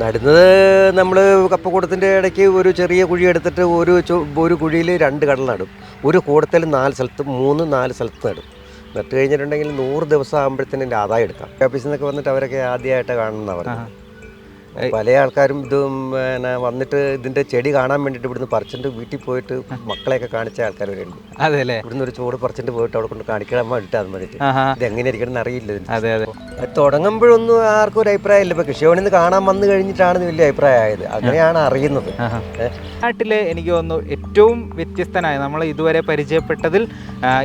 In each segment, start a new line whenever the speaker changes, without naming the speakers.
നടുന്നത് നമ്മൾ കപ്പക്കൂടത്തിന്റെ ഇടയ്ക്ക് ഒരു ചെറിയ കുഴി എടുത്തിട്ട് ഒരു ഒരു കുഴിയിൽ രണ്ട് കടൽ നടും. ഒരു കൂടത്തിൽ നാല് സ്ഥലത്ത് മൂന്ന് നാല് സ്ഥലത്ത് നടും. നട്ട് കഴിഞ്ഞിട്ടുണ്ടെങ്കിൽ നൂറ് ദിവസം ആകുമ്പോഴത്തേനും ആദായം എടുക്കാം. ഓഫീസിൽ നിന്നൊക്കെ വന്നിട്ട് അവരൊക്കെ ആദ്യമായിട്ട് കാണുന്നവർ പല ആൾക്കാരും ഇത് പിന്നെ വന്നിട്ട് ഇതിന്റെ ചെടി കാണാൻ വേണ്ടിട്ട് ഇവിടുന്ന് പറിച്ചിട്ട് വീട്ടിൽ പോയിട്ട് മക്കളെയൊക്കെ കാണിച്ച ആൾക്കാർ വരുന്നുണ്ട്
അതെ അല്ലേ
ഇവിടുന്ന് ഒരു ചോട് പറിച്ചിട്ട് പോയിട്ട് അവിടെ കൊണ്ട് കാണിക്കാൻ വേണ്ടിയിട്ട് അത് ഇത് എങ്ങനെ ഇരിക്കണം അറിയില്ല
അതെ അതെ.
തുടങ്ങുമ്പോഴൊന്നും ആർക്കും ഒരു അഭിപ്രായം ഇല്ല. ഇപ്പൊ കൃഷിഭവനിൽ നിന്ന് കാണാൻ വന്നു കഴിഞ്ഞിട്ടാണ് വലിയ വലിയ അഭിപ്രായമായത്. അങ്ങനെയാണ് അറിയുന്നത്.
നാട്ടിൽ എനിക്ക് തോന്നുന്നു ഏറ്റവും വ്യത്യസ്തനായ നമ്മൾ ഇതുവരെ പരിചയപ്പെട്ടതിൽ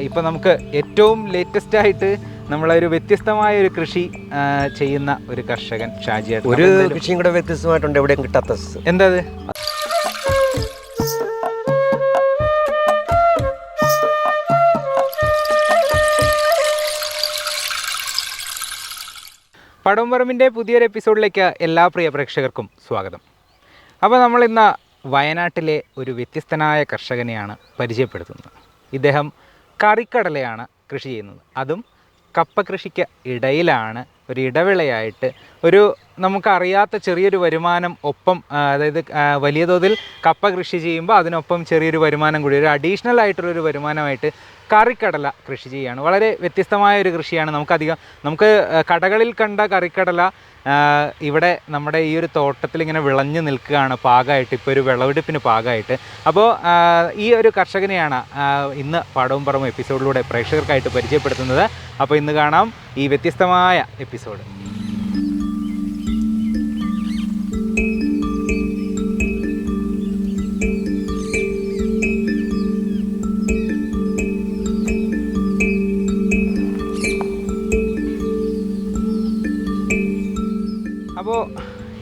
ഇപ്പൊ നമുക്ക് ഏറ്റവും ലേറ്റസ്റ്റ് ആയിട്ട് നമ്മളൊരു വ്യത്യസ്തമായ ഒരു കൃഷി ചെയ്യുന്ന ഒരു കർഷകൻ ഷാജിയായിട്ട്
ഒരു കൃഷിയും കൂടെ വ്യത്യസ്തമായിട്ടുണ്ട്. എവിടെയും കിട്ടാത്ത.
എന്താ പടംപറമ്പിന്റെ പുതിയൊരു എപ്പിസോഡിലേക്ക് എല്ലാ പ്രിയ പ്രേക്ഷകർക്കും സ്വാഗതം. അപ്പോൾ നമ്മൾ ഇന്ന് വയനാട്ടിലെ ഒരു വ്യത്യസ്തനായ കർഷകനെയാണ് പരിചയപ്പെടുത്തുന്നത്. ഇദ്ദേഹം കറിക്കടലയാണ് കൃഷി ചെയ്യുന്നത്. അതും കപ്പ കൃഷിക്ക് ഇടയിലാണ് ഒരു ഇടവിളയായിട്ട് ഒരു നമുക്കറിയാത്ത ചെറിയൊരു വരുമാനം ഒപ്പം അതായത് വലിയ തോതിൽ കപ്പ കൃഷി ചെയ്യുമ്പോൾ അതിനൊപ്പം ചെറിയൊരു വരുമാനം കൂടി ഒരു അഡീഷണൽ ആയിട്ടുള്ളൊരു വരുമാനമായിട്ട് കറിക്കടല കൃഷി ചെയ്യുകയാണ്. വളരെ വ്യത്യസ്തമായ ഒരു കൃഷിയാണ്. നമുക്കധികം നമുക്ക് കടകളിൽ കണ്ട കറിക്കടല ഇവിടെ നമ്മുടെ ഈ ഒരു തോട്ടത്തിൽ ഇങ്ങനെ വിളഞ്ഞു നിൽക്കുകയാണ് പാകമായിട്ട് ഇപ്പോൾ ഒരു വിളവെടുപ്പിന് പാകമായിട്ട് അപ്പോൾ ഈ ഒരു കർഷകനെയാണ് ഇന്ന് പാടവും പറമ്പും എപ്പിസോഡിലൂടെ പ്രേക്ഷകർക്കായിട്ട് പരിചയപ്പെടുത്തുന്നത്. അപ്പോൾ ഇന്ന് കാണാം ഈ വ്യത്യസ്തമായ എപ്പിസോഡ്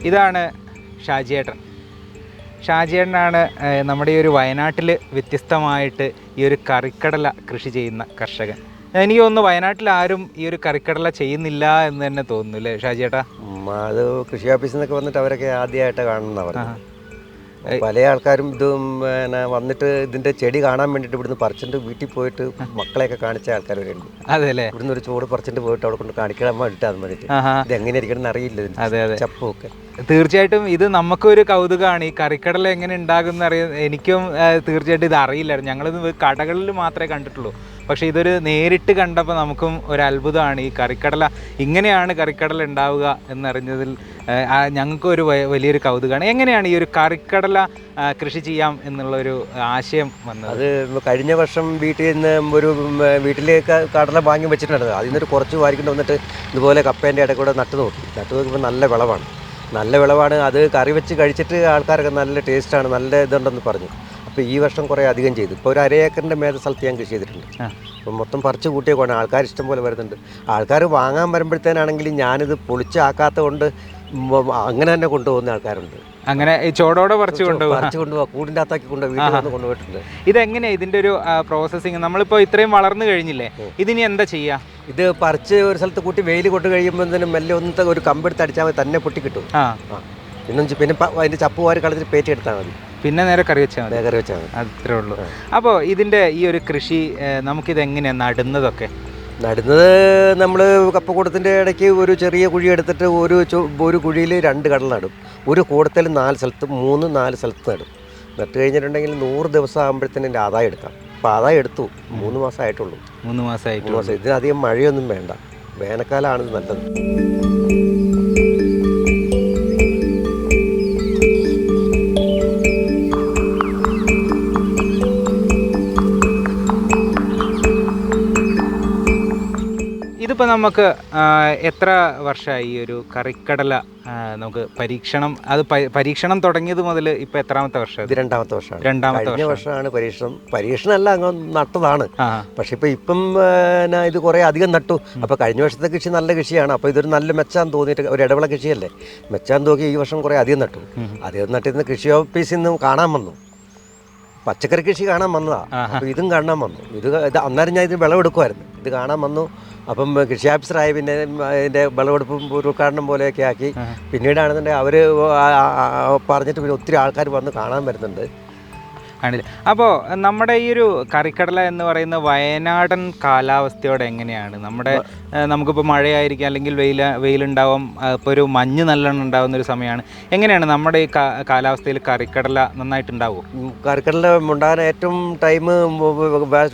ഇതാണ് ഷാജിയേട്ടൻ. ഷാജിയേട്ടനാണ് നമ്മുടെ ഈ ഒരു വയനാട്ടിൽ വ്യത്യസ്തമായിട്ട് ഈ ഒരു കറിക്കടല കൃഷി ചെയ്യുന്ന കർഷകൻ. എനിക്ക് തോന്നുന്നു വയനാട്ടിൽ ആരും ഈ ഒരു കറിക്കടല ചെയ്യുന്നില്ല എന്ന് തന്നെ തോന്നുന്നു അല്ലേ ഷാജിയേട്ടാ?
അത് കൃഷി ഓഫീസിൽ നിന്നൊക്കെ വന്നിട്ട് അവരൊക്കെ ആദ്യമായിട്ട് കാണുന്നവർ. പല ആൾക്കാരും ഇത് പിന്നെ വന്നിട്ട് ഇതിന്റെ ചെടി കാണാൻ വേണ്ടിട്ട് ഇവിടുന്ന് പറിച്ചിട്ട് വീട്ടിൽ പോയിട്ട് മക്കളെയൊക്കെ കാണിച്ച ആൾക്കാർ വരുന്നുണ്ട്
അതെ അല്ലേ
ഇവിടുന്ന് ഒരു ചോട് പറിച്ചിട്ട് പോയിട്ട് അവിടെ കൊണ്ട് കാണിക്കാൻ വേണ്ടിട്ട് അത്
മതി
ഇത് എങ്ങനെ ഇരിക്കണം അറിയില്ല ഇതിന്റെ
അതെ അതെ.
ചപ്പൊക്കെ
തീർച്ചയായിട്ടും ഇത് നമുക്കൊരു കൗതുകമാണ് ഈ കറിക്കടല എങ്ങനെ ഉണ്ടാകുന്ന അറിയ എനിക്കും തീർച്ചയായിട്ടും ഇത് അറിയില്ലായിരുന്നു. ഞങ്ങളിത് കടകളിൽ മാത്രമേ കണ്ടിട്ടുള്ളൂ. പക്ഷേ ഇതൊരു നേരിട്ട് കണ്ടപ്പോൾ നമുക്കും ഒരു അത്ഭുതമാണ്. ഈ കറിക്കടല ഇങ്ങനെയാണ് കറിക്കടല ഉണ്ടാവുക എന്നറിഞ്ഞതിൽ ഞങ്ങൾക്കും ഒരു വലിയൊരു കൗതുകമാണ്. എങ്ങനെയാണ് ഈ ഒരു കറിക്കടല കൃഷി ചെയ്യാം എന്നുള്ളൊരു ആശയം വന്നത്?
അത് കഴിഞ്ഞ വർഷം വീട്ടിൽ നിന്ന് ഒരു വീട്ടിലേക്ക് കടല വാങ്ങി വെച്ചിട്ടുണ്ട് അതിൽ നിന്നൊരു കുറച്ച് വാരിക്കൊണ്ട് വന്നിട്ട് ഇതുപോലെ കപ്പേന്റെ ഇടയിൽ കൂടെ നട്ടു നോക്കി. നട്ടു നോക്കുമ്പോൾ നല്ല വിളവാണ്. നല്ല വിളവാണ്. അത് കറി വെച്ച് കഴിച്ചിട്ട് ആൾക്കാരൊക്കെ നല്ല ടേസ്റ്റാണ് നല്ല ഇതുണ്ടെന്ന് പറഞ്ഞു. അപ്പോൾ ഈ വർഷം കുറേ അധികം ചെയ്തു. ഇപ്പോൾ ഒരു അര ഏക്കറിന്റെ മേധ സ്ഥലത്ത് ഞാൻ കൃഷി ചെയ്തിട്ടുണ്ട്.
അപ്പോൾ
അപ്പം മൊത്തം പറിച്ച് കൂട്ടിയൊക്കെയാണ് ആൾക്കാർ ഇഷ്ടം പോലെ വരുന്നുണ്ട്. ആൾക്കാർ വാങ്ങാൻ വരുമ്പോഴത്തേനാണെങ്കിൽ ഞാനിത് പൊളിച്ചാക്കാത്ത കൊണ്ട് അങ്ങനെ തന്നെ കൊണ്ടുപോകുന്ന ആൾക്കാരുണ്ട്.
അങ്ങനെ ഈ ചോടോടെ പറിച്ചു
കൊണ്ടുപോകും. കൂടിന്റെ അകത്താക്കി കൊണ്ടുപോയി കൊണ്ടുപോയിട്ടുണ്ട്.
ഇതെങ്ങനെയാ ഇതിന്റെ ഒരു പ്രോസസ്സിങ് നമ്മളിപ്പോൾ ഇത്രയും വളർന്നു കഴിഞ്ഞില്ലേ? ഇതിനി എന്താ ചെയ്യുക
ഇത് പറിച്ച് ഒരു സ്ഥലത്ത് കൂട്ടി വെയിൽ കൊണ്ട് കഴിയുമ്പോൾ തന്നെ മെല്ലെ ഒന്നത്തെ ഒരു കമ്പെടുത്ത് അടിച്ചാൽ മതി. തന്നെ പൊട്ടി കിട്ടും പിന്നെ പിന്നെ അതിന്റെ ചപ്പ് വാരി കളഞ്ഞിട്ട് പേറ്റി എടുത്താൽ മതി.
പിന്നെ നേരെ കറി വെച്ചാൽ മതി.
കറി വെച്ചാൽ മതി.
അത്രേ ഉള്ളൂ. അപ്പോൾ ഇതിന്റെ ഈ ഒരു കൃഷി നമുക്കിത് എങ്ങനെയാണ് നടുന്നതൊക്കെ?
നടുന്നത് നമ്മൾ കപ്പക്കൂടത്തിന്റെ ഇടയ്ക്ക് ഒരു ചെറിയ കുഴി എടുത്തിട്ട് ഒരു ഒരു കുഴിയിൽ രണ്ട് കടൽ നടും. ഒരു കൂടത്തിൽ നാല് സ്ഥലത്ത് മൂന്ന് നാല് സ്ഥലത്ത് നടും. നട്ട് കഴിഞ്ഞിട്ടുണ്ടെങ്കിൽ നൂറ് ദിവസം ആകുമ്പോഴത്തേനും എന്റെ ആദായം എടുക്കാം. അപ്പോൾ ആദായം എടുത്തു. മൂന്ന് മാസം ആയിട്ടുള്ളൂ.
മൂന്ന് മാസമായിട്ട്
മൂന്ന് മാസം. ഇതിനധികം മഴയൊന്നും വേണ്ട. വേനൽക്കാലമാണ് നല്ലത്.
നമുക്ക് എത്ര വർഷമായി ഈ ഒരു കറിക്കടല നമുക്ക് പരീക്ഷണം അത് പരീക്ഷണം തുടങ്ങിയത് മുതൽ ഇപ്പൊ എത്രാമത്തെ വർഷം?
ഇത് രണ്ടാമത്തെ വർഷമാണ്.
രണ്ടാമത്തെ
കഴിഞ്ഞ വർഷമാണ്. പരീക്ഷണം. പരീക്ഷണമല്ല അങ്ങ് നട്ടതാണ്. പക്ഷെ ഇപ്പൊ ഇപ്പം ഇത് കുറെ അധികം നട്ടു. അപ്പൊ കഴിഞ്ഞ വർഷത്തെ കൃഷി നല്ല കൃഷിയാണ്. അപ്പൊ ഇതൊരു നല്ല മെച്ചാൻ തോന്നിയിട്ട് ഒരു ഇടവിള കൃഷിയല്ലേ? മെച്ചാൻ തോക്കി ഈ വർഷം കുറെ അധികം നട്ടു. അധികം നട്ടിരുന്ന കൃഷി ഓഫീസിൽ നിന്ന് കാണാൻ വന്നു. പച്ചക്കറി കൃഷി കാണാൻ വന്നതാ. അപ്പോൾ ഇതും കാണാൻ വന്നു. ഇത് ഇത് അന്നേരം ഞാൻ ഇത് വിളവെടുക്കുമായിരുന്നു ഇത് കാണാൻ വന്നു. അപ്പം കൃഷി ഓഫീസറായി പിന്നെ അതിന്റെ വിളവെടുപ്പും ഉദ്ഘാടനം പോലെയൊക്കെ ആക്കി. പിന്നീടാണെന്നുണ്ടെങ്കിൽ അവർ പറഞ്ഞിട്ട് പിന്നെ ഒത്തിരി ആൾക്കാർ വന്ന് കാണാൻ വരുന്നുണ്ട്.
കാണില്ല അപ്പോൾ നമ്മുടെ ഈ ഒരു കറിക്കടല എന്ന് പറയുന്ന വയനാടൻ കാലാവസ്ഥയോട് എങ്ങനെയാണ്? നമ്മുടെ നമുക്കിപ്പോൾ മഴയായിരിക്കും അല്ലെങ്കിൽ വെയിൽ വെയിലുണ്ടാവും. ഇപ്പോൾ ഒരു മഞ്ഞ് നല്ലോണം ഉണ്ടാകുന്ന ഒരു സമയമാണ്. എങ്ങനെയാണ് നമ്മുടെ ഈ കാലാവസ്ഥയിൽ കറിക്കടല നന്നായിട്ടുണ്ടാവുമോ
ഉം, കറിക്കടല ഉണ്ടാകാൻ ഏറ്റവും ടൈം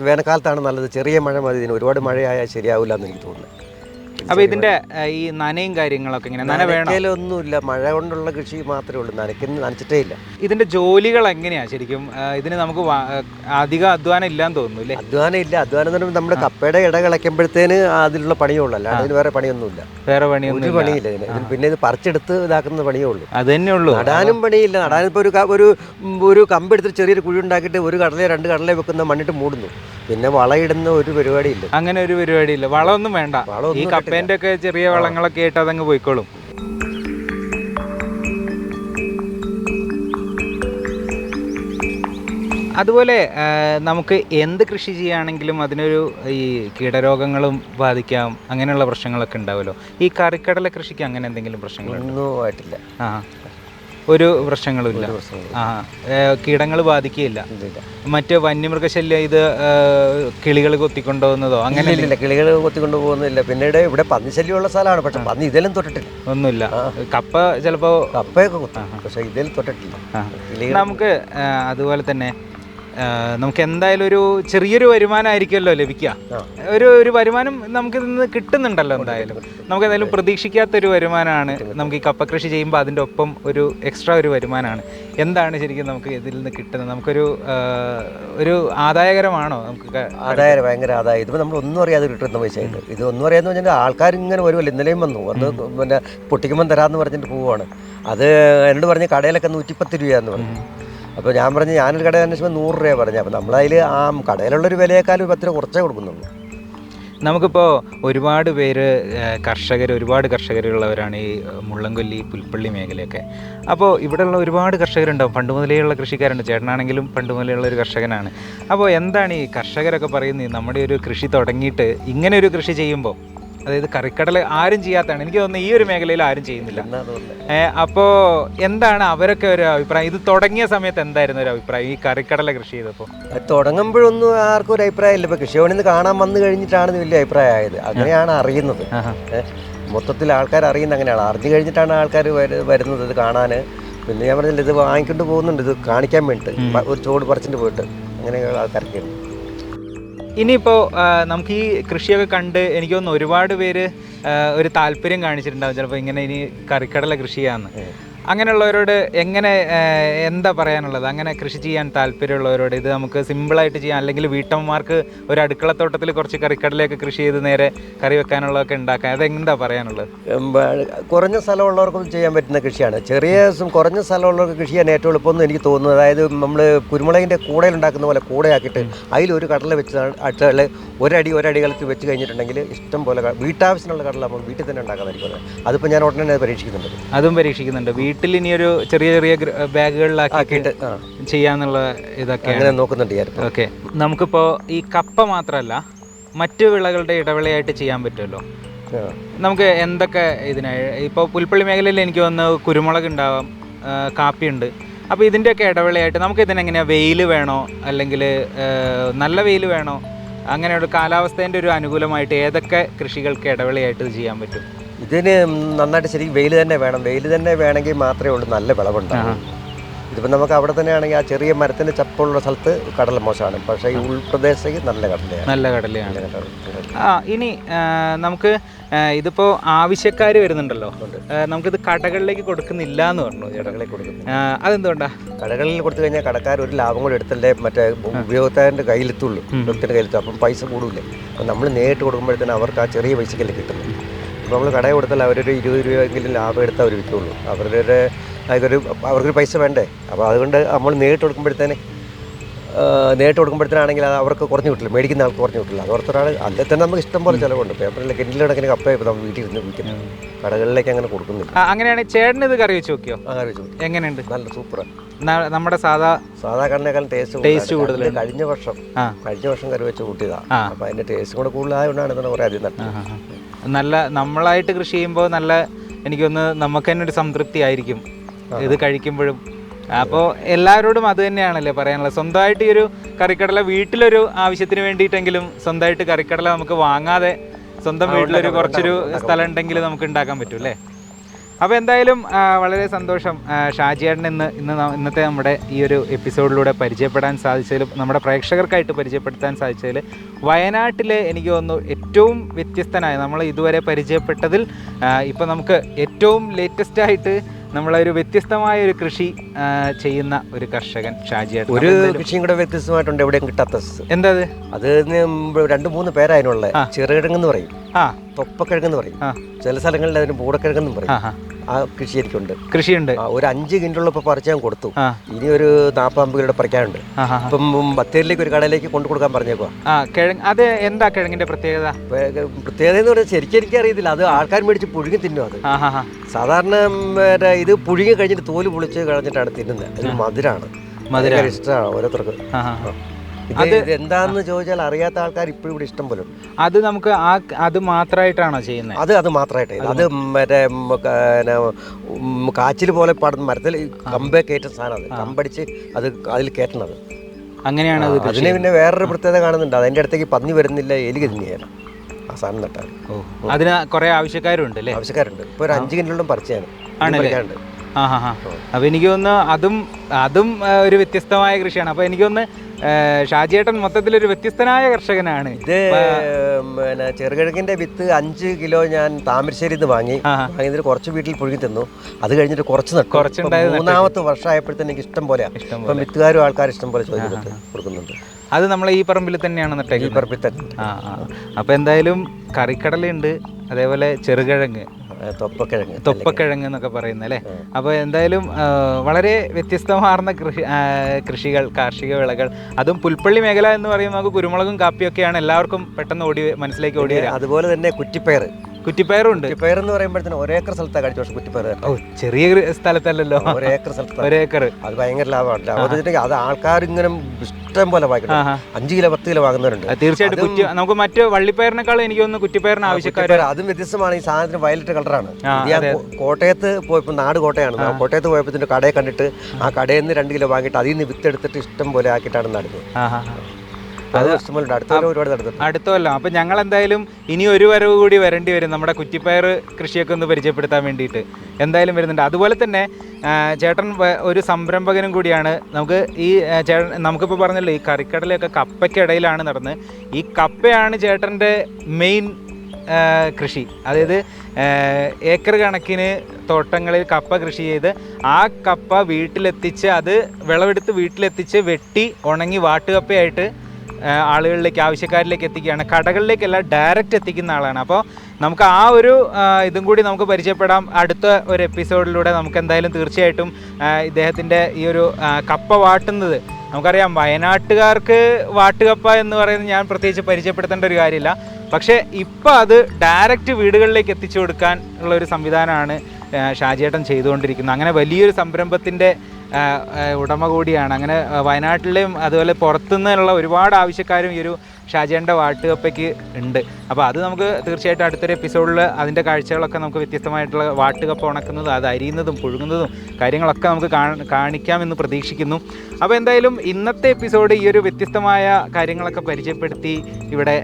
വേനൽക്കാലത്താണ് നല്ലത്. ചെറിയ മഴ മതി. ഇതിന് ഒരുപാട് മഴയായാൽ ശരിയാവില്ല എന്ന് എനിക്ക് തോന്നുന്നു.
അപ്പോൾ ഇതിന്റെ ഈ നനയും കാര്യങ്ങളൊക്കെ ഇങ്ങനെ നന വേണം?
നനയ്ക്കലൊന്നുമില്ല. മഴ കൊണ്ടുള്ള കൃഷി മാത്രമേ ഉള്ളൂ. നനയ്ക്കുന്ന നനച്ചിട്ടേ ഇല്ല.
ഇതിന്റെ ജോലികൾ എങ്ങനെയാ ശരിക്കും? ഇതിന് നമുക്ക് അധികം അധ്വാനം ഇല്ലാന്ന് തോന്നുന്നു അല്ലേ?
അധ്വാനം ഇല്ല. അധ്വാനം എന്ന് പറയുമ്പോൾ നമ്മുടെ കപ്പയുടെ ഇട കിളയ്ക്കുമ്പോഴത്തേന് അതിലുള്ള പണിയേ ഉള്ളൂ. അല്ല ഇതിന് വേറെ പണിയൊന്നുമില്ല.
വേറെ
ഒരു
പണിയൊന്നും
പണിയില്ല ഇതിന്. ഇതിന് പിന്നെ ഇത് പറിച്ചെടുത്ത് ഇതാക്കുന്ന പണിയേ ഉള്ളൂ.
അത് തന്നെ ഉള്ളൂ.
നടാനും പണിയില്ല. നടാൻ ഇപ്പോൾ ഒരു ഒരു കമ്പ് ഒരു കമ്പെടുത്ത് ചെറിയൊരു കുഴി ഉണ്ടാക്കിയിട്ട് ഒരു കടലയോ രണ്ട് കടലയോ വെക്കുന്ന മണ്ണിട്ട് മൂടുന്നു. പിന്നെ വളയിടുന്ന ഒരു പരിപാടി പരിപാടിയില്ല.
അങ്ങനെ ഒരു പരിപാടിയില്ല. വളമൊന്നും വേണ്ട. ഈ കപ്പേന്റെ ഒക്കെ ചെറിയ വളങ്ങളൊക്കെ ആയിട്ട് അതങ്ങ് പോയിക്കോളും. അതുപോലെ നമുക്ക് എന്ത് കൃഷി ചെയ്യുകയാണെങ്കിലും അതിനൊരു ഈ കീടരോഗങ്ങളും ബാധിക്കാം അങ്ങനെയുള്ള പ്രശ്നങ്ങളൊക്കെ ഉണ്ടാവുമല്ലോ ഈ കറിക്കടല കൃഷിക്ക് അങ്ങനെ എന്തെങ്കിലും പ്രശ്നങ്ങളുണ്ടോ?
ആയിട്ടില്ല.
ആ ഒരു പ്രശ്നങ്ങളും ഇല്ല
ഒരു പ്രശ്നങ്ങളും
ആ കീടങ്ങൾ ബാധിക്കുകയില്ല. മറ്റ് വന്യമൃഗശല്യം ഇത് കിളികൾ കൊത്തിക്കൊണ്ടുപോകുന്നതോ അങ്ങനെ
ഇല്ല. കിളികൾ കൊത്തിക്കൊണ്ടു പോകുന്നില്ല പിന്നീട് ഇവിടെ പന്നി ശല്യമുള്ള സ്ഥലമാണ്. പക്ഷെ പന്നി ഇതിലും തൊട്ടിട്ടില്ല.
ഒന്നുമില്ല. കപ്പ ചിലപ്പോ
കപ്പയൊക്കെ കൊത്താം. പക്ഷെ ഇതിൽ തൊട്ടിട്ടില്ല.
നമുക്ക് അതുപോലെ തന്നെ നമുക്ക് എന്തായാലും ഒരു ചെറിയൊരു വരുമാനമായിരിക്കുമല്ലോ ലഭിക്കുക. ഒരു ഒരു വരുമാനം നമുക്ക് നിന്ന് കിട്ടുന്നുണ്ടല്ലോ എന്തായാലും. നമുക്ക് എന്തായാലും പ്രതീക്ഷിക്കാത്തൊരു വരുമാനമാണ് നമുക്ക് ഈ കപ്പ കൃഷി ചെയ്യുമ്പോൾ അതിന്റെ ഒപ്പം ഒരു എക്സ്ട്രാ ഒരു വരുമാനമാണ്. എന്താണ് ശരിക്കും നമുക്ക് ഇതിൽ നിന്ന് കിട്ടുന്നത്? നമുക്കൊരു ഒരു ആദായകരമാണോ നമുക്ക്
ആദായ ഭയങ്കര ആദായം. ഇതിപ്പോൾ നമ്മൾ ഒന്നും അറിയാതെ കിട്ടുന്ന പൈസ ഇത് ഒന്നും അറിയാന്ന് പറഞ്ഞാൽ ആൾക്കാർ ഇങ്ങനെ വരുമല്ലോ. ഇന്നലെയും വന്നു. വന്ന് പിന്നെ പൊട്ടിക്കുമ്പം തരാമെന്ന് പറഞ്ഞിട്ട് പോവുകയാണ്. അത് എന്നോട് പറഞ്ഞ് കടയിലൊക്കെ നൂറ്റിപ്പത്ത് രൂപയാന്ന് പറഞ്ഞു. അപ്പോൾ ഞാൻ പറഞ്ഞു ഞാനൊരു കടയിൽ അന്വേഷിച്ചപ്പോൾ നൂറ് രൂപ പറഞ്ഞു. അപ്പോൾ നമ്മളതിൽ ആ കടയിലുള്ളൊരു വിലയേക്കാൾ ഒരു പത്ത് രൂപ കുറച്ചേ കൊടുക്കുന്നുള്ളൂ.
നമുക്കിപ്പോൾ ഒരുപാട് പേര് കർഷകർ ഒരുപാട് കർഷകരുള്ളവരാണ് ഈ മുള്ളംകൊല്ലി പുൽപ്പള്ളി മേഖലയൊക്കെ. അപ്പോൾ ഇവിടെയുള്ള ഒരുപാട് കർഷകരുണ്ടാവും. പണ്ട് മുതലേയുള്ള കൃഷിക്കാരുണ്ട്. ചേട്ടനാണെങ്കിലും പണ്ട് മുതലേയുള്ള ഒരു കർഷകനാണ്. അപ്പോൾ എന്താണ് ഈ കർഷകരൊക്കെ പറയുന്നത് നമ്മുടെ ഒരു കൃഷി തുടങ്ങിയിട്ട് ഇങ്ങനെ ഒരു കൃഷി ചെയ്യുമ്പോൾ അതായത് കറിക്കടൽ ആരും ചെയ്യാത്തതാണ്. എനിക്ക് തോന്നുന്നു ഈ ഒരു മേഖലയിൽ ആരും ചെയ്യുന്നില്ല. അപ്പോ അപ്പോൾ എന്താണ് അവരൊക്കെ ഒരു അഭിപ്രായം? ഇത് തുടങ്ങിയ സമയത്ത് എന്തായിരുന്നു ഒരു അഭിപ്രായം ഈ കറിക്കടല കൃഷി ചെയ്തപ്പോൾ
തുടങ്ങുമ്പോഴൊന്നും ആർക്കും ഒരു അഭിപ്രായം ഇല്ല. ഇപ്പോൾ കൃഷിഭവനിൽ നിന്ന് കാണാൻ വന്നു കഴിഞ്ഞിട്ടാണ് വലിയ അഭിപ്രായമായത്. അങ്ങനെയാണ് അറിയുന്നത്. മൊത്തത്തിൽ ആൾക്കാർ അറിയുന്നത് അങ്ങനെയാണ്. അറിഞ്ഞു കഴിഞ്ഞിട്ടാണ് ആൾക്കാർ വരുന്നത് ഇത് കാണാൻ പിന്നെ ഞാൻ പറഞ്ഞില്ല ഇത് വാങ്ങിക്കൊണ്ട് പോകുന്നുണ്ട്. ഇത് കാണിക്കാൻ വേണ്ടിയിട്ട് ഒരു ചോട് പറിച്ചിട്ട് പോയിട്ട്. അങ്ങനെയുള്ള ആൾക്കാരൊക്കെ ഉണ്ട്
ഇനിയിപ്പോൾ നമുക്ക് ഈ കൃഷിയൊക്കെ കണ്ട് എനിക്ക് തോന്നുന്നു ഒരുപാട് പേര് ഒരു താല്പര്യം കാണിച്ചിട്ടുണ്ടാവും ചിലപ്പോൾ ഇങ്ങനെ ഇനി കറിക്കടല കൃഷി ചെയ്യാമെന്ന് അങ്ങനെയുള്ളവരോട് എങ്ങനെ എന്താ പറയാനുള്ളത്? അങ്ങനെ കൃഷി ചെയ്യാൻ താല്പര്യമുള്ളവരോട് ഇത് നമുക്ക് സിമ്പിളായിട്ട് ചെയ്യാം. അല്ലെങ്കിൽ വീട്ടമ്മമാർക്ക് ഒരു അടുക്കളത്തോട്ടത്തിൽ കുറച്ച് കറിക്കടലയൊക്കെ കൃഷി ചെയ്ത് നേരെ കറി വെക്കാനുള്ളതൊക്കെ ഉണ്ടാക്കാൻ അതെന്താ പറയാനുള്ളത്?
കുറഞ്ഞ സ്ഥലമുള്ളവർക്കും ചെയ്യാൻ പറ്റുന്ന കൃഷിയാണ്. ചെറിയ ദിവസം കുറഞ്ഞ സ്ഥലമുള്ളവർക്ക് കൃഷി ചെയ്യാൻ ഏറ്റവും എളുപ്പമെന്ന് എനിക്ക് തോന്നുന്നത്. അതായത് നമ്മൾ കുരുമുളകിന്റെ കൂടയിൽ ഉണ്ടാക്കുന്ന പോലെ കൂടയാക്കിയിട്ട് അതിലൊരു കടല വെച്ച് അട്ടാൽ ഒരടി ഒരടി കളത്തിൽ വെച്ച് കഴിഞ്ഞിട്ടുണ്ടെങ്കിൽ ഇഷ്ടം പോലെ വീട്ടാവശ്യത്തിനുള്ള കടല നമ്മൾ വീട്ടിൽ തന്നെ ഉണ്ടാക്കാമായിരിക്കും അതിപ്പോൾ ഞാൻ ഉടനെ തന്നെ പരീക്ഷിക്കുന്നുണ്ട്.
അതും പരീക്ഷിക്കുന്നുണ്ട്. വീട്ടിൽ ഇനി ഒരു ചെറിയ ചെറിയ ബാഗുകളിലാക്കി ബാഗുകളിലാക്കിയിട്ട് ചെയ്യാന്നുള്ള ഇതൊക്കെ
അങ്ങനെ നോക്കുന്നുണ്ട് ഞാൻ
ഓക്കെ. നമുക്കിപ്പോൾ ഈ കപ്പ മാത്രമല്ല മറ്റു വിളകളുടെ ഇടവേളയായിട്ട് ചെയ്യാൻ പറ്റുമല്ലോ. നമുക്ക് എന്തൊക്കെ ഇതിനായി ഇപ്പോൾ പുൽപ്പള്ളി മേഖലയിൽ എനിക്ക് വന്ന് കുരുമുളക് ഉണ്ടാവാം കാപ്പി കാപ്പിയുണ്ട് അപ്പോൾ ഇതിന്റെയൊക്കെ ഇടവേളയായിട്ട് നമുക്ക് ഇതിനെങ്ങനെയാണ് വെയിൽ വേണോ അല്ലെങ്കിൽ നല്ല വെയിൽ വേണോ അങ്ങനെയുള്ള കാലാവസ്ഥേന്റെ ഒരു അനുകൂലമായിട്ട് ഏതൊക്കെ കൃഷികൾക്ക് ഇടവേളയായിട്ട് ചെയ്യാൻ പറ്റും?
ഇതിന് നന്നായിട്ട് ശരിക്കും വെയിൽ തന്നെ വേണം. വെയിൽ തന്നെ വേണമെങ്കിൽ മാത്രമേ ഉള്ളൂ. നല്ല വിളവുണ്ടാകും ഇതിപ്പോൾ നമുക്ക് അവിടെ തന്നെയാണെങ്കിൽ ആ ചെറിയ മരത്തിന്റെ ചപ്പുള്ള സ്ഥലത്ത് കടൽ മോശമാണ്. പക്ഷേ ഈ ഉൾപ്രദേശത്തേക്ക് നല്ല കടലയാണ്.
നല്ല കടലയാണ്.
കടല.
ആ ഇനി നമുക്ക് ഇതിപ്പോൾ ഇതിപ്പോ ആവശ്യക്കാർ വരുന്നുണ്ടല്ലോ. നമുക്കിത് കടകളിലേക്ക് കൊടുക്കുന്നില്ല എന്ന് പറഞ്ഞു കടകളിലേക്ക്
കടകളിൽ കൊടുക്കുന്നു
ആ, അതെന്തുകൊണ്ടാ?
കടകളിൽ കൊടുത്തു കഴിഞ്ഞാൽ കടക്കാർ ഒരു ലാഭം കൂടി എടുത്തല്ലേ മറ്റേ ഉപയോഗക്കാരന്റെ കയ്യിലെത്തുള്ളൂ. ഉപയോഗത്തിന്റെ കയ്യിലെത്തും. അപ്പം പൈസ കൂടില്ലേ അപ്പം നമ്മൾ നേരിട്ട് കൊടുക്കുമ്പോഴത്തേനും അവർക്ക് ആ ചെറിയ പൈസക്കല്ലേ കിട്ടുന്നത്. അപ്പോൾ നമ്മൾ കടയിൽ കൊടുത്താൽ അവരൊരു ഇരുപത് രൂപയെങ്കിലും ലാഭം എടുത്ത് അവർ വിൽക്കുള്ളൂ അവരുടെ അതൊരു അവർക്കൊരു പൈസ വേണ്ടേ? അപ്പോൾ അതുകൊണ്ട് നമ്മൾ നേരിട്ട് കൊടുക്കുമ്പോഴത്തേനെ നേരിട്ട് കൊടുക്കുമ്പോഴത്തേനാണെങ്കിൽ അത് അവർക്ക് കുറഞ്ഞു കിട്ടില്ല. മേടിക്കുന്ന ആൾക്ക് കുറഞ്ഞു കിട്ടില്ല. അത് ഓർത്തൊരാൾ അതിൽ തന്നെ നമുക്ക് ഇഷ്ടം പോലെ ചിലവുണ്ട്. പേപ്പറിൽ കിൻഡിലടക്കിന് കപ്പ ഇപ്പോൾ നമ്മൾ വീട്ടിൽ ഇരുന്ന് വിൽക്കുന്നത് കടകളിലേക്ക് അങ്ങനെ കൊടുക്കുന്നില്ല.
അങ്ങനെയാണ് ചേട്ടൻ ഇത് കറി വെച്ച് നോക്കിയോ?
കറി വെച്ചു
എങ്ങനെയുണ്ട്?
നല്ല സൂപ്പറാണ്
നമ്മുടെ സാധാ
സാധാ കടലിനേക്കാളും ടേസ്റ്റ്
ടേസ്റ്റ് കൂടുതൽ
കഴിഞ്ഞ വർഷം കഴിഞ്ഞ വർഷം കറി വെച്ച് കൂട്ടിയതാണ്
അപ്പം
അതിന്റെ അതിന്റെ ടേസ്റ്റ് കൂടെ കൂടുതലായതുകൊണ്ടാണ് ഇതിനെ കുറേ അധികം.
നല്ല നമ്മളായിട്ട് കൃഷി ചെയ്യുമ്പോൾ നല്ല എനിക്കൊന്ന് നമുക്ക് തന്നെ ഒരു സംതൃപ്തി ആയിരിക്കും ഇത് കഴിക്കുമ്പോഴും. അപ്പോൾ എല്ലാവരോടും അത് തന്നെയാണല്ലേ പറയാനുള്ളത്. സ്വന്തമായിട്ട് ഈ ഒരു കറിക്കടല വീട്ടിലൊരു ആവശ്യത്തിന് വേണ്ടിയിട്ടെങ്കിലും സ്വന്തമായിട്ട് കറിക്കടല നമുക്ക് വാങ്ങാതെ സ്വന്തം വീട്ടിലൊരു കുറച്ചൊരു സ്ഥലം ഉണ്ടെങ്കിൽ നമുക്ക് ഉണ്ടാക്കാൻ പറ്റും അല്ലേ? അപ്പോൾ എന്തായാലും വളരെ സന്തോഷം ഷാജിയാടൻ ഷാജിയേട്ടൻ ഇന്ന് ഇന്ന് ഇന്നത്തെ നമ്മുടെ ഈ ഒരു എപ്പിസോഡിലൂടെ പരിചയപ്പെടാൻ സാധിച്ചതിൽ നമ്മുടെ പ്രേക്ഷകർക്കായിട്ട് പരിചയപ്പെടുത്താൻ സാധിച്ചതിൽ വയനാട്ടിലെ എനിക്ക് തോന്നുന്നു ഏറ്റവും വ്യത്യസ്തനായ നമ്മൾ ഇതുവരെ പരിചയപ്പെട്ടതിൽ ഇപ്പോൾ നമുക്ക് ഏറ്റവും ലേറ്റസ്റ്റ് ആയിട്ട് നമ്മളൊരു വ്യത്യസ്തമായ ഒരു കൃഷി ചെയ്യുന്ന ഒരു കർഷകൻ ഷാജി
ഒരു കൃഷിയും കൂടെ വ്യത്യസ്തമായിട്ടുണ്ട് എവിടെയും കിട്ടാത്ത.
എന്താ അത്?
രണ്ട് മൂന്ന് പേരതിനുള്ള ചെറുകിഴങ്ങെന്ന് പറയും.
ആ.
തൊപ്പക്കിഴങ്ങെന്ന് പറയും. ചില സ്ഥലങ്ങളിൽ അതിന് പൂടക്കിഴങ്ങെന്നും പറയും.
ആ
കൃഷി എനിക്കുണ്ട്.
കൃഷിയുണ്ട്.
ഒരു അഞ്ച് കിൻഡുള്ള ഇപ്പോൾ പറിച്ച് ഞാൻ കൊടുത്തു. ഇനി ഒരു നാൽപ്പത് കിലോ പറിക്കാനുണ്ട്. ഇപ്പം ബത്തേരിയിലേക്ക് ഒരു കടയിലേക്ക് കൊണ്ടു കൊടുക്കാൻ
കിഴങ്ങ് അത് എന്താ കിഴങ്ങിന്റെ പ്രത്യേകത?
പ്രത്യേകത എന്ന് പറഞ്ഞാൽ ശരിക്കും എനിക്ക് അറിയത്തില്ല. അത് ആൾക്കാർ മേടിച്ച് പുഴുങ്ങി തിന്നും അത്. സാധാരണ ഇത് പുഴുങ്ങി കഴിഞ്ഞിട്ട് തോൽ പൊളിച്ച് കളഞ്ഞിട്ടാണ് തിന്നുന്നത്. അത് മധുരമാണ് മധുര ഇഷ്ടമാണ് ഓരോരുത്തർക്ക്. ഇത് എന്താന്ന് ചോദിച്ചാൽ അറിയാത്ത ആൾക്കാർ ഇപ്പോഴും ഇവിടെ ഇഷ്ടം പോലെ
അത് നമുക്ക് ആ അത് മാത്രമായിട്ടാണോ ചെയ്യുന്നത്
അത് അത് മാത്രമായിട്ട് അത് മറ്റേ കാച്ചിൽ പോലെ പാടുന്ന മരത്തിൽ കമ്പേ കയറ്റുന്ന സാധനം അത്. കമ്പടിച്ച് അത് അതിൽ കയറ്റണത്
അങ്ങനെയാണ്
അതിന് പിന്നെ വേറൊരു പ്രത്യേകത കാണുന്നുണ്ട്. അതിന്റെ അടുത്തേക്ക് പന്നി വരുന്നില്ല എലി തിന്നിയാണ് ആ സാധനം നട്ടാൽ.
അതിന് കുറെ ആവശ്യക്കാരുണ്ട് അല്ലേ
ആവശ്യക്കാരുണ്ട്. ഇപ്പോൾ ഒരു അഞ്ച് കിലോളം പറിച്ചാണ് പറിക്കാനുണ്ട്.
ആ ഹാ ഹാ അപ്പോൾ എനിക്ക് തോന്നുന്നു അതും അതും ഒരു വ്യത്യസ്തമായ കൃഷിയാണ്. അപ്പോൾ എനിക്ക് തോന്നുന്നു ഷാജിയേട്ടൻ മൊത്തത്തിലൊരു വ്യത്യസ്തനായ കർഷകനാണ്.
ഇത് പിന്നെ ചെറുകിഴങ്ങിന്റെ വിത്ത് അഞ്ച് കിലോ ഞാൻ താമരശ്ശേരിയിൽ നിന്ന് വാങ്ങി. വാങ്ങിയതിൽ കുറച്ച് വീട്ടിൽ പുഴുകി തന്നു. അത് കഴിഞ്ഞിട്ട് കുറച്ച് നട്ടു. ഇപ്പം മൂന്നാമത്തെ വർഷമായപ്പോഴത്തേന് എനിക്ക് ഇഷ്ടം
പോലെ
ഇപ്പം വിത്തുകാരും ആൾക്കാർ ഇഷ്ടം പോലെ ചോദിക്കുന്നുണ്ട് കൊടുക്കുന്നുണ്ട്.
അത് നമ്മൾ ഈ പറമ്പിൽ തന്നെയാണ്
ഈ പറമ്പിൽ തന്നെ
ആ അപ്പോൾ എന്തായാലും കറിക്കടലുണ്ട് അതേപോലെ ചെറുകിഴങ്ങ്.
തൊപ്പക്കിഴങ്ങ്
തൊപ്പക്കിഴങ്ങ് എന്നൊക്കെ പറയുന്നത് അല്ലേ അപ്പോൾ എന്തായാലും വളരെ വ്യത്യസ്തമാർന്ന കൃഷി കൃഷികൾ കാർഷിക വിളകൾ അതും പുൽപ്പള്ളി മേഖല എന്ന് പറയുമ്പോൾ നമുക്ക് കുരുമുളകും കാപ്പിയൊക്കെയാണ് എല്ലാവർക്കും പെട്ടെന്ന് ഓടി മനസ്സിലേക്ക് ഓടി
അതുപോലെ തന്നെ കുറ്റിപ്പയർ
കുറ്റിപ്പയറും ഉണ്ട്
കുറ്റിപ്പയർ എന്ന് പറയുമ്പോഴത്തേന് ഒരേക്കർ സ്ഥലത്താണ് കഴിച്ച പക്ഷെ കുറ്റിപ്പയർ
ഓ ചെറിയ സ്ഥലത്തല്ലല്ലോ.
ഒരേക്കർ സ്ഥലത്ത്
ഒരേക്കർ
അത് ഭയങ്കര ലാഭമാണ്. ലാഭം എന്ന് വെച്ചിട്ടുണ്ടെങ്കിൽ അത് ആൾക്കാർ ഇങ്ങനെ ഇഷ്ടം പോലെ വാങ്ങിക്കണം. അഞ്ച് കിലോ പത്ത് കിലോ വാങ്ങുന്നവരുണ്ട്.
തീർച്ചയായിട്ടും നമുക്ക് മറ്റ് വള്ളിപ്പയറിനേക്കാളും എനിക്ക് തോന്നുന്നു കുറ്റിപ്പയറിന് ആവശ്യക്കാർ
അതും വ്യത്യസ്തമാണ്. ഈ സാധനത്തിന് വയലറ്റ് കളറാണ്. ഞാൻ കോട്ടയത്ത് പോയപ്പോൾ നാട് കോട്ടയാണ്. കോട്ടയത്ത് പോയപ്പോൾ കടയെ കണ്ടിട്ട് ആ കടയിൽ നിന്ന് രണ്ട് കിലോ വാങ്ങിയിട്ട് അതിൽ നിന്ന് വിത്തെടുത്തിട്ട് ഇഷ്ടം പോലെ ആക്കിയിട്ടാണ് നടന്നത്. അടുത്ത കൊല്ലം
അപ്പം ഞങ്ങൾ എന്തായാലും ഇനി ഒരു വരവ് കൂടി വരേണ്ടി വരും. നമ്മുടെ കുറ്റിപ്പയർ കൃഷിയൊക്കെ ഒന്ന് പരിചയപ്പെടുത്താൻ വേണ്ടിയിട്ട്. എന്തായാലും വരുന്നുണ്ട്. അതുപോലെ തന്നെ ചേട്ടൻ ഒരു സംരംഭകനും കൂടിയാണ്. നമുക്ക് ഈ ചേട്ടൻ നമുക്കിപ്പോൾ പറഞ്ഞല്ലോ ഈ കറിക്കടലൊക്കെ കപ്പയ്ക്കിടയിലാണ് നടന്നത് ഈ കപ്പയാണ് ചേട്ടന്റെ മെയിൻ കൃഷി. അതായത് ഏക്കർ കണക്കിന് തോട്ടങ്ങളിൽ കപ്പ കൃഷി ചെയ്ത് ആ കപ്പ വീട്ടിലെത്തിച്ച് അത് വിളവെടുത്ത് വീട്ടിലെത്തിച്ച് വെട്ടി ഉണങ്ങി വാട്ടുകപ്പയായിട്ട് ആളുകളിലേക്ക് ആവശ്യക്കാരിലേക്ക് എത്തിക്കുകയാണ്. കടകളിലേക്കല്ല ഡയറക്റ്റ് എത്തിക്കുന്ന ആളാണ്. അപ്പോൾ നമുക്ക് ആ ഒരു ഇതും കൂടി നമുക്ക് പരിചയപ്പെടാം. അടുത്ത ഒരു എപ്പിസോഡിലൂടെ നമുക്ക് എന്തായാലും തീർച്ചയായിട്ടും ഇദ്ദേഹത്തിന്റെ ഈ ഒരു കപ്പ വാട്ടുന്നത് നമുക്കറിയാം. വയനാട്ടുകാർക്ക് വാട്ടുകപ്പ എന്ന് പറയുന്നത് ഞാൻ പ്രത്യേകിച്ച് പരിചയപ്പെടുത്തേണ്ട ഒരു കാര്യമില്ല. പക്ഷേ ഇപ്പോൾ അത് ഡയറക്റ്റ് വീടുകളിലേക്ക് എത്തിച്ചു കൊടുക്കാൻ ഉള്ള ഒരു സംവിധാനമാണ് ഷാജേട്ടൻ ചെയ്തുകൊണ്ടിരിക്കുന്നത്. അങ്ങനെ വലിയൊരു സംരംഭത്തിന്റെ ഉടമ കൂടിയാണ്. അങ്ങനെ വയനാട്ടിലെയും അതുപോലെ പുറത്തുനിന്നുള്ള ഒരുപാട് ആവശ്യക്കാരും ഈ ഒരു ഷാജേന്റെ വാട്ടുകപ്പയ്ക്ക് ഉണ്ട്. അപ്പോൾ അത് നമുക്ക് തീർച്ചയായിട്ടും അടുത്തൊരു എപ്പിസോഡിൽ അതിന്റെ കാഴ്ചകളൊക്കെ നമുക്ക് വ്യത്യസ്തമായിട്ടുള്ള വാട്ടുകപ്പ ഉണക്കുന്നതും അത് അരിയുന്നതും പുഴുങ്ങുന്നതും കാര്യങ്ങളൊക്കെ നമുക്ക് കാണിക്കാമെന്ന് പ്രതീക്ഷിക്കുന്നു. അപ്പോൾ എന്തായാലും ഇന്നത്തെ എപ്പിസോഡ് ഈ ഒരു വ്യത്യസ്തമായ കാര്യങ്ങളൊക്കെ പരിചയപ്പെടുത്തി ഇവിടെ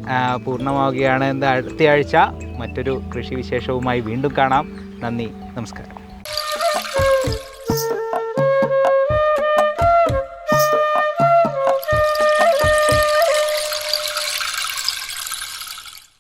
പൂർണമാവുകയാണ്. എന്താ അടുത്തയാഴ്ച മറ്റൊരു കൃഷി വിശേഷവുമായി വീണ്ടും കാണാം. നന്ദി നമസ്കാരം.